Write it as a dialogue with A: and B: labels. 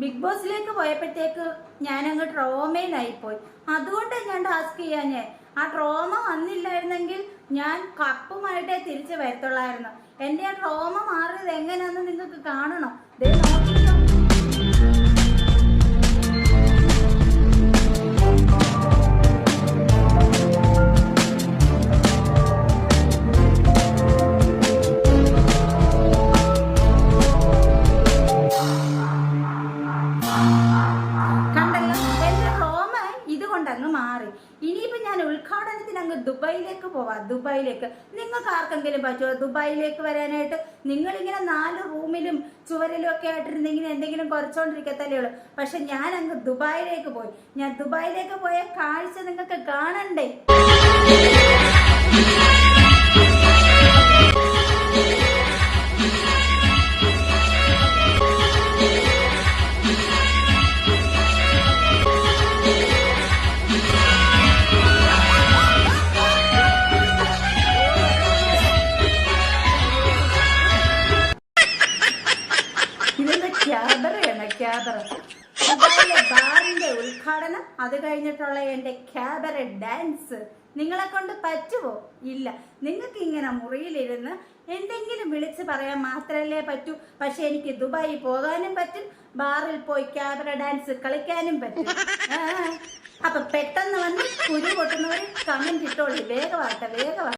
A: Big ബോസിലേക്ക് പോയപ്പോഴത്തേക്ക് ഞാനങ്ങ് ട്രോമയിലായിപ്പോയി. അതുകൊണ്ട് ഞാൻ ടാസ്ക് ചെയ്യാഞ്ഞേ? ആ ട്രോമ വന്നില്ലായിരുന്നെങ്കിൽ ഞാൻ കപ്പുമായിട്ടേ തിരിച്ചു വരത്തുള്ളായിരുന്നു. എന്റെ ആ ട്രോമ മാറിയത് എങ്ങനെയാണെന്ന് നിങ്ങൾക്ക് കാണണം? ദേ നോക്കിക്കോ അങ്ങ് മാറി. ഇനിയിപ്പോ ഞാൻ ഉദ്ഘാടനത്തിന് അങ്ങ് ദുബായിലേക്ക് പോവാം ദുബായിലേക്ക്. നിങ്ങൾക്ക് ആർക്കെങ്കിലും പറ്റുമോ ദുബായിലേക്ക് വരാനായിട്ട്? നിങ്ങളിങ്ങനെ നാല് റൂമിലും ചുവരിലും ഒക്കെ ആയിട്ടിരുന്നെങ്കിൽ എന്തെങ്കിലും കുറച്ചുകൊണ്ടിരിക്കത്തല്ലേ ഉള്ളൂ. പക്ഷെ ഞാൻ അങ്ങ് ദുബായിലേക്ക് പോയി. ഞാൻ ദുബായിലേക്ക് പോയ കാഴ്ച നിങ്ങൾക്ക് കാണണ്ടേ? ക്യാബറയാണ് ക്യാബറ. ദുബായിലെ ബാറിന്റെ ഉദ്ഘാടനം അത് കഴിഞ്ഞിട്ടുള്ള എന്റെ ക്യാബറ ഡാൻസ്. നിങ്ങളെ കൊണ്ട് പറ്റുമോ ഇല്ല. നിങ്ങൾക്ക് ഇങ്ങനെ മുറിയിലിരുന്ന് എന്തെങ്കിലും വിളിച്ച് പറയാൻ മാത്രമല്ലേ പറ്റൂ. പക്ഷെ എനിക്ക് ദുബായി പോകാനും പറ്റും ബാറിൽ പോയി ക്യാബറ ഡാൻസ് കളിക്കാനും പറ്റും. അപ്പൊ പെട്ടെന്ന് വന്ന് കുരു പൊട്ടുന്നവർ കമന്റ് ഇട്ടോളി. വേഗമാട്ടെ വേഗമാട്ടെ